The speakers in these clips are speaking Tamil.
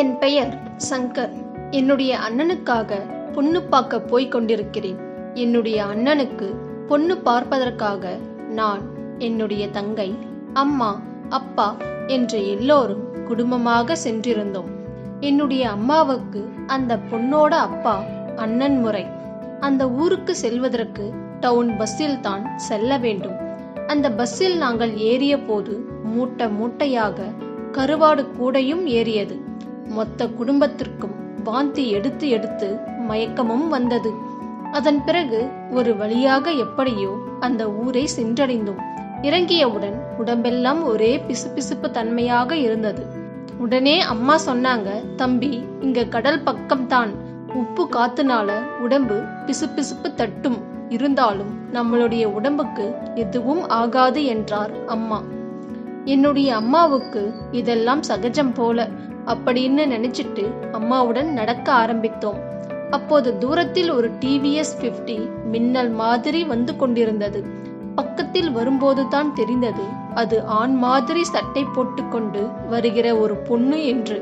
என் பெயர் சங்கர். என்னுடைய அண்ணனுக்காக பொண்ணு பார்க்க போய் கொண்டிருக்கிறேன். என்னுடைய அண்ணனுக்கு பொண்ணு பார்ப்பதற்காக நான் என்னுடைய தங்கை அம்மா அப்பா என்று எல்லோரும் குடும்பமாக சென்றிருந்தோம். என்னுடைய அம்மாவுக்கு அந்த பொண்ணோட அப்பா அண்ணன் முறை. அந்த ஊருக்கு செல்வதற்கு டவுன் பஸ்ஸில் தான் செல்ல வேண்டும். அந்த பஸ்ஸில் நாங்கள் ஏறிய போது மூட்டை மூட்டையாக கருவாடு கூடையும் ஏறியது. மொத்த குடும்பத்திற்கும் வாந்தி எடுத்து எடுத்து மயக்கமும் வந்தது. அதன் பிறகு ஒரு வழியாக எப்படியோ அந்த ஊரை சென்றடைந்தோம். இறங்கியவுடன் உடம்பெல்லாம் ஒரே பிசுபிசுப்பு தன்மையாக இருந்தது. உடனே அம்மா சொன்னாங்க தம்பி இங்க கடல் பக்கம்தான். உப்பு காத்துனால உடம்பு பிசுபிசுப்பு தட்டும். இருந்தாலும் நம்மளுடைய உடம்புக்கு எதுவும் ஆகாது என்றார் அம்மா. என்னுடைய அம்மாவுக்கு இதெல்லாம் சகஜம் போல. அப்படின்னு நினைச்சிட்டு அம்மாவுடன் நடக்க ஆரம்பித்தோம். அப்போது தூரத்தில் ஒரு டிவிஎஸ் 50 மின்னல் மாதிரி வந்து கொண்டிருந்தது. பக்கத்தில் வரும்போது தான் தெரிந்தது அது ஆண் மாதிரி சட்டை போட்டுக்கொண்டு வருகிற ஒரு பொண்ணு என்று.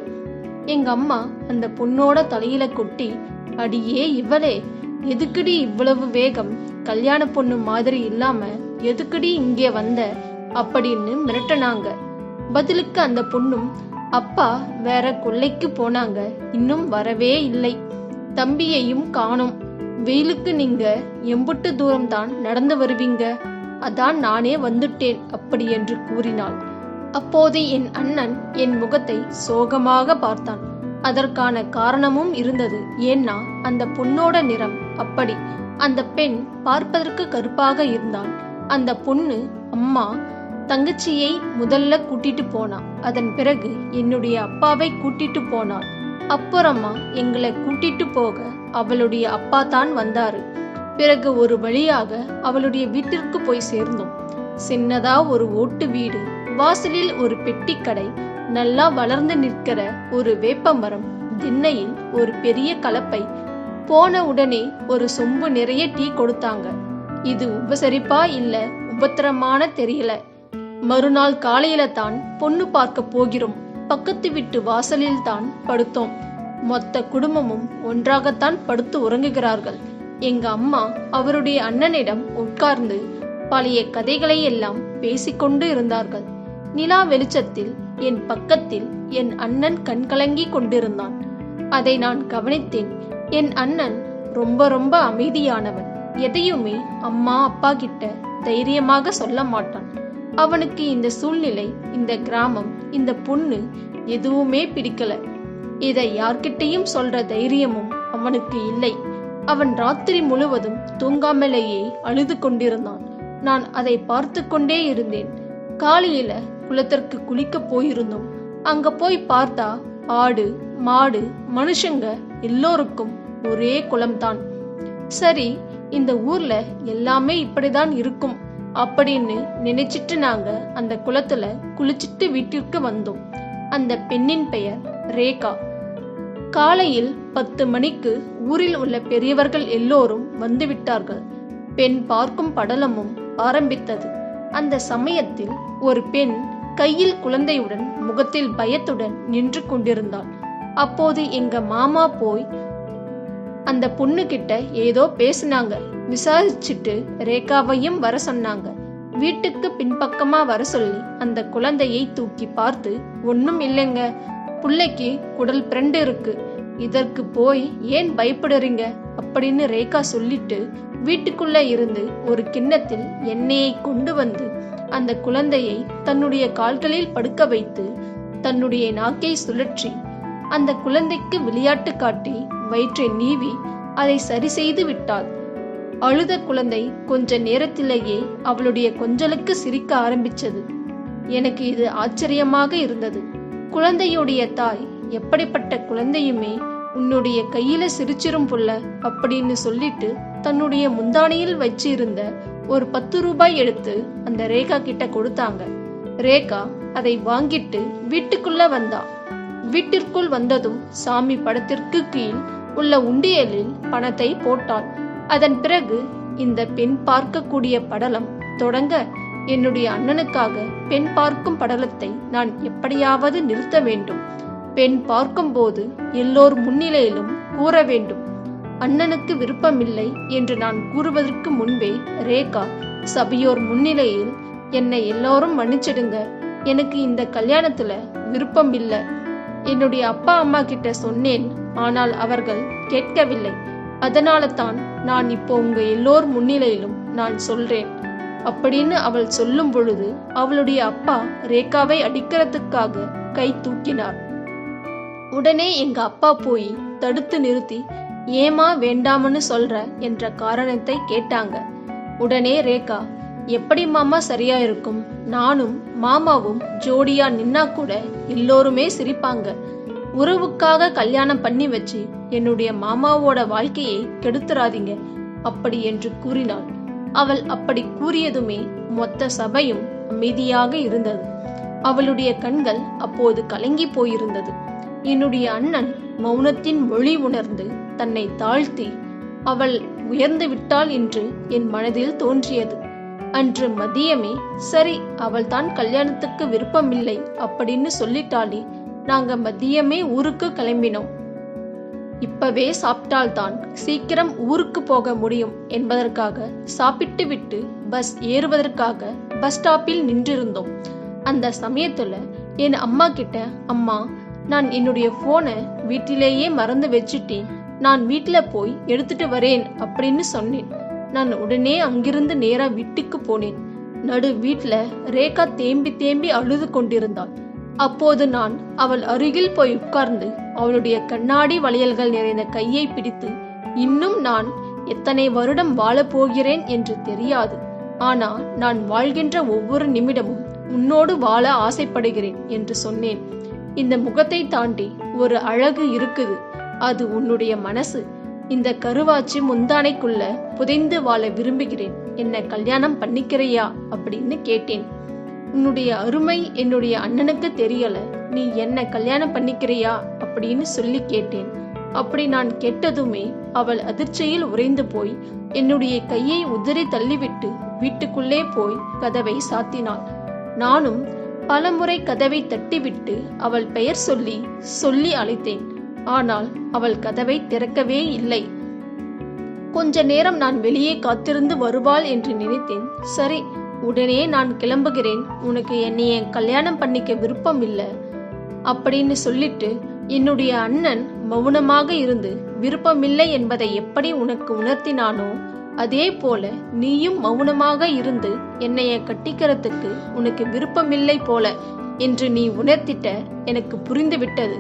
எங்க அம்மா அந்த பொண்ணோட தலையில கொட்டி அடியே இவளே எதுக்குடி இவ்வளவு வேகம்? கல்யாண பொண்ணு மாதிரி இல்லாம எதுக்குடி இங்கே வந்த? அப்படின்னு மிரட்டினாங்க. பதிலுக்கு அந்த பொண்ணும் அப்பா வேற கொல்லைக்கு போனாங்க. இன்னும் வரவே இல்லை. தம்பியையும் காணோம். வெயிலுக்கு நீங்க எம்புட்டு தூரம்தான் நடந்து வருவீங்க. அதான் நானே வந்துட்டேன் அப்படி என்று கூறினாள். அப்போது என் அண்ணன் என் முகத்தை சோகமாக பார்த்தான். அதற்கான காரணமும் இருந்தது. ஏன்னா அந்த பொண்ணோட நிறம் அப்படி. அந்த பெண் பார்ப்பதற்கு கருப்பாக இருந்தாள். அந்த பொண்ணு அம்மா தங்கச்சியை முதல்ல கூட்டிட்டு போனான் அதன் பிறகு என்னுடைய அப்பாவை கூட்டிட்டு போனாள் அப்புறமா எங்களை கூட்டிட்டு போக அவளுடைய அப்பா தான் வந்தாரு. பிறகு ஒரு வழியாக அவளுடைய வீட்டிற்கு போய் சேர்ந்தோம். சின்னதா ஒரு ஓட்டு வீடு வாசலில் ஒரு பெட்டி கடை நல்லா வளர்ந்து நிற்கிற ஒரு வேப்பமரம் திண்ணையில் ஒரு பெரிய கலப்பை. போன உடனே ஒரு சொம்பு நிறைய டீ கொடுத்தாங்க. இது உபசரிப்பா இல்ல உபத்திரமான தெரியல. மறுநாள் காலையில தான் பொண்ணு பார்க்க போகிறோம். பக்கத்து வீட்டு வாசலில் தான் படுத்தோம். மொத்த குடும்பமும் ஒன்றாகத்தான் படுத்து உறங்குகிறார்கள். எங்க அம்மா அவருடைய அண்ணனிடம் உட்கார்ந்து பழைய கதைகளை எல்லாம் பேசிக்கொண்டு இருந்தார்கள். நிலா வெளிச்சத்தில் என் பக்கத்தில் என் அண்ணன் கண்கலங்கி கொண்டிருந்தான். அதை நான் கவனித்தேன். என் அண்ணன் ரொம்ப ரொம்ப அமைதியானவன். எதையுமே அம்மா அப்பா கிட்ட தைரியமாக சொல்ல மாட்டான். அவனுக்கு இந்த சூழ்நிலை இந்த கிராமம் இந்த பொண்ணு எதுவுமே பிடிக்கல. இதை யார்கிட்டையும் சொல்ற தைரியமும் அவனுக்கு இல்லை. அவன் ராத்திரி முழுவதும் தூங்காமலேயே அழுது கொண்டிருந்தான். நான் அதை பார்த்து கொண்டே இருந்தேன். காலையில குளத்திற்கு குளிக்க போயிருந்தோம். அங்க போய் பார்த்தா ஆடு மாடு மனுஷங்க எல்லோருக்கும் ஒரே குளம்தான். சரி இந்த ஊர்ல எல்லாமே இப்படிதான் இருக்கும். அப்படின்னு நினைச்சிட்டு நாங்க அந்த குளத்துல குளிச்சிட்டு வீட்டிற்கு வந்தோம். அந்த பெண்ணின் பெயர் ரேகா. காலையில் பத்து மணிக்கு ஊரில் உள்ள பெரியவர்கள் எல்லோரும் வந்துவிட்டார்கள் பெண் பார்க்கும் படலமும் ஆரம்பித்தது. அந்த சமயத்தில் ஒரு பெண் கையில் குழந்தையுடன் முகத்தில் பயத்துடன் நின்று கொண்டிருந்தாள். அப்போது எங்க மாமா போய் அந்த பொண்ணு கிட்ட ஏதோ பேசினாங்க. விசாரிச்சுட்டு ரேகாவையும் வர சொன்னாங்க. வீட்டுக்கு பின்பக்கமா வர சொல்லி அந்த குழந்தையை தூக்கி பார்த்து ஒன்றும் இல்லைங்க. பிள்ளைக்கு குடல் பிரண்டு இருக்கு. இதற்கு போய் ஏன் பயப்படுறீங்க? அப்படின்னு ரேகா சொல்லிட்டு வீட்டுக்குள்ள இருந்து ஒரு கிண்ணத்தில் எண்ணெயை கொண்டு வந்து அந்த குழந்தையை தன்னுடைய கால்களில் படுக்க வைத்து தன்னுடைய நாக்கை சுழற்றி அந்த குழந்தைக்கு விளையாட்டு காட்டி வயிற்றை நீவி அதை சரி செய்து விட்டாள். அழுத குழந்தை கொஞ்ச நேரத்திலேயே அவளுடைய கொஞ்சலுக்கு சிரிக்க ஆரம்பிச்சது. எனக்கு இது ஆச்சரியமாக இருந்தது. குழந்தையுடைய தாய் எப்படிப்பட்ட குழந்தையுமே உன்னுடைய கையில சிரிச்சிரும் புள்ள அப்படின்னு சொல்லிட்டு தன்னுடைய முந்தானையில் வச்சிருந்த ஒரு பத்து ரூபாய் எடுத்து அந்த ரேகா கிட்ட கொடுத்தாங்க. ரேகா அதை வாங்கிட்டு வீட்டுக்குள்ள வந்தா. வீட்டிற்குள் வந்ததும் சாமி படத்திற்கு கீழ் உள்ள உண்டியலில் பணத்தை போட்டாள். அதன் பிறகு இந்த பெண் பார்க்கக்கூடிய படலம் தொடங்க என்னுடைய அண்ணனுக்காக பெண் பார்க்கும் படலத்தை நான் எப்படியாவது நிறுத்த வேண்டும். பெண் பார்க்கும்போது எல்லோர் முன்னிலையிலும் கூற வேண்டும். அண்ணனுக்கு விருப்பமில்லை என்று நான் கூறுவதற்கு முன்பே ரேகா சபையோர் முன்னிலையில் என்னை எல்லோரும் மன்னிச்சிடுங்க. எனக்கு இந்த கல்யாணத்துல விருப்பம் இல்லை என்னுடைய அப்பா அம்மா கிட்ட சொன்னேன் ஆனால் அவர்கள் கேட்கவில்லை. அதனால தான் நான் இப்போ உங்க எல்லோர் முன்னிலையிலும் நான் சொல்றேன். அப்படின்னு அவள் சொல்லும் பொழுது அவளுடைய அப்பா ரேகாவை அடிக்கிறதுக்காக கை தூக்கினார். உடனே எங்க அப்பா போய் தடுத்து நிறுத்தி ஏமா வேண்டாமன்னு சொல்ற? என்ற காரணத்தை கேட்டாங்க. உடனே ரேகா எப்படி மாமா சரியா இருக்கும்? நானும் மாமாவும் ஜோடியா நின்னா கூட எல்லோருமே சிரிப்பாங்க. உறவுக்காக கல்யாணம் பண்ணி வச்சு என்னுடைய மாமாவோட வாழ்க்கையை கெடுத்துறாதீங்க அப்படி என்று கூறினாள். அவள் அப்படி கூறியதுமே மொத்த சபையும் அமைதியாக இருந்தது. அவளுடைய கண்கள் அப்போது கலங்கி போயிருந்தது. என்னுடைய அண்ணன் மௌனத்தின் மொழி உணர்ந்து தன்னை தாழ்த்தி அவள் உயர்ந்து விட்டாள் என்று என் மனதில் தோன்றியது. அன்று மதியமே சரி அவள் தான் கல்யாணத்துக்கு விருப்பமில்லை அப்படின்னு சொல்லிட்டாளே நாங்க மதியமே ஊருக்கு கிளம்பினோம். இப்பவே சாப்பிட்டால்தான் சீக்கிரம் ஊருக்கு போக முடியும் என்பதற்காக சாப்பிட்டு விட்டு பஸ் ஏறுவதற்காக பஸ் ஸ்டாப்பில் நின்றிருந்தோம். அந்த சமயத்துல என் அம்மா கிட்ட அம்மா நான் என்னுடைய போனை வீட்டிலேயே மறந்து வச்சுட்டேன். நான் வீட்டில் போய் எடுத்துட்டு வரேன் அப்படின்னு சொன்னேன். நான் உடனே அங்கிருந்து நேரா வீட்டுக்கு போனேன். நடு வீட்ல ரேகா தேம்பி தேம்பி அழுது கொண்டிருந்தாள். அப்போது நான் அவள் அருகில் போய் உட்கார்ந்து அவளுடைய கண்ணாடி வளையல்கள் நிறைந்த கையை பிடித்து இன்னும் நான் எத்தனை வருடம் வாழப் போகிறேன் என்று தெரியாது. ஆனா நான் வாழ்கின்ற ஒவ்வொரு நிமிடமும் உன்னோடு வாழ ஆசைப்படுகிறேன் என்று சொன்னேன். இந்த முகத்தை தாண்டி ஒரு அழகு இருக்குது. அது உன்னுடைய மனசு. இந்த கருவாச்சி முந்தானைக்குள்ள புதைந்து வாழ விரும்புகிறேன். என்ன கல்யாணம் பண்ணிக்கிறையா? அப்படின்னு கேட்டேன். உன்னுடைய அருமை என்னுடைய அண்ணனுக்கு தெரியல. நீ என்ன கல்யாணம் பண்ணிக்கிறியா? அப்படின்னு சொல்லி கேட்டேன். அப்படி நான் கேட்டதுமே அவள் அதிர்ச்சியில் உறைந்து போய் என்னுடைய கையை உதறி தள்ளிவிட்டு வீட்டுக்குள்ளே போய் கதவை சாத்தினாள். நானும் பலமுறை கதவை தட்டிவிட்டு அவள் பெயர் சொல்லி சொல்லி அழைத்தேன். ஆனால் அவள் கதவை திறக்கவே இல்லை. கொஞ்ச நேரம் நான் வெளியே காத்திருந்து வருவாள் என்று நினைத்தேன். சரி உடனே நான் கிளம்புகிறேன். உனக்கு என்னைய கல்யாணம் பண்ணிக்க விருப்பம் இல்லை. அப்படின்னு சொல்லிட்டு என்னுடைய அண்ணன் மௌனமாக இருந்து விருப்பமில்லை என்பதை எப்படி உனக்கு உணர்த்தினானோ அதே போல நீயும் மௌனமாக இருந்து என்னைய கட்டிக்கிறதுக்கு உனக்கு விருப்பமில்லை போல என்று நீ உணர்த்திட்ட எனக்கு புரிந்துவிட்டது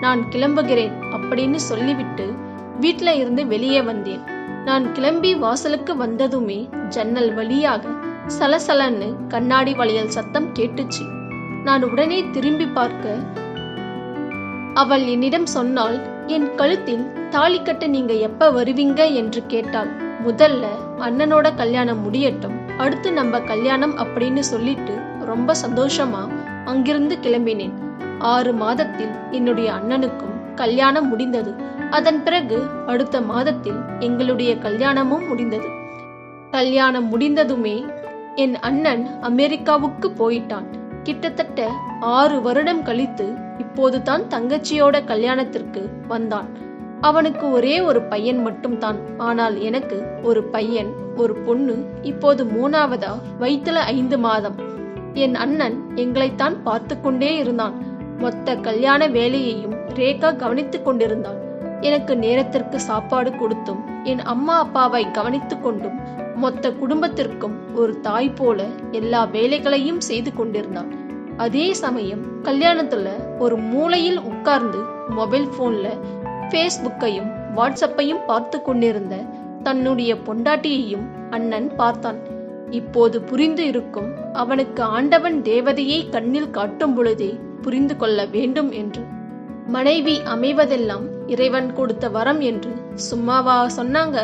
நான் கிளம்புகிறேன் அப்படின்னு சொல்லிவிட்டு வீட்டில் இருந்து வெளியே வந்தேன். நான் கிளம்பி வாசலுக்கு வந்ததுமே ஜன்னல் வழியாக சலசலன்னு கண்ணாடி வளையல் சத்தம் கேட்டுச்சு. நான் உடனே திரும்பி பார்க்க அவள் என்னிடம் சொன்னால் என் கழுத்தில் தாலி கட்ட நீங்க எப்ப வருவீங்க? என்று கேட்டாள். முதல்ல அண்ணனோட கல்யாணம் முடியட்டும். அடுத்து நம்ம கல்யாணம் அப்படின்னு சொல்லிட்டு ரொம்ப சந்தோஷமா அங்கிருந்து கிளம்பினேன். ஆறு மாதத்தில் என்னுடைய அண்ணனுக்கும் கல்யாணம் முடிந்தது. அதன் பிறகு அடுத்த மாதத்தில் எங்களுடைய கல்யாணமும் முடிந்தது. கல்யாணம் முடிந்ததுமே என் அண்ணன் அமெரிக்காவுக்கு போயிட்டான். கிட்டத்தட்ட ஆறு வருடம் கழித்து இப்போது தான் தங்கச்சியோட கல்யாணத்திற்கு வந்தான். அவனுக்கு ஒரே ஒரு பையன் மட்டும்தான். ஆனால் எனக்கு ஒரு பையன் ஒரு பொண்ணு இப்போது மூணாவதா? வயிற்றுல ஐந்து மாதம். என் அண்ணன் எங்களைத்தான் பார்த்து கொண்டே இருந்தான். மொத்த கல்யாண வேலையையும் ரேகா கவனித்துக் கொண்டிருந்தான். எனக்கு நேரத்திற்கு சாப்பாடு கொடுத்தும் என் அம்மா அப்பாவை கவனித்துக் கொண்டும் மொத்த குடும்பத்திற்கும் ஒரு தாய் போல எல்லா வேலைகளையும் செய்து கொண்டிருந்தான். அதே சமயம் கல்யாணத்துல ஒரு மூலையில் உட்கார்ந்து மொபைல் போன்ல ஃபேஸ்புக்கையும் வாட்ஸ்அப்பையும் பார்த்து கொண்டிருந்த தன்னுடைய பொண்டாட்டியையும் அண்ணன் பார்த்தான். இப்போது புரிந்து இருக்கும் அவனுக்கு ஆண்டவன் தேவதையை கண்ணில் காட்டும் பொழுதே புரிந்து கொள்ள வேண்டும் என்று. மனைவி அமைவதெல்லாம் இறைவன் கொடுத்த வரம் என்று சும்மாவா சொன்னாங்க?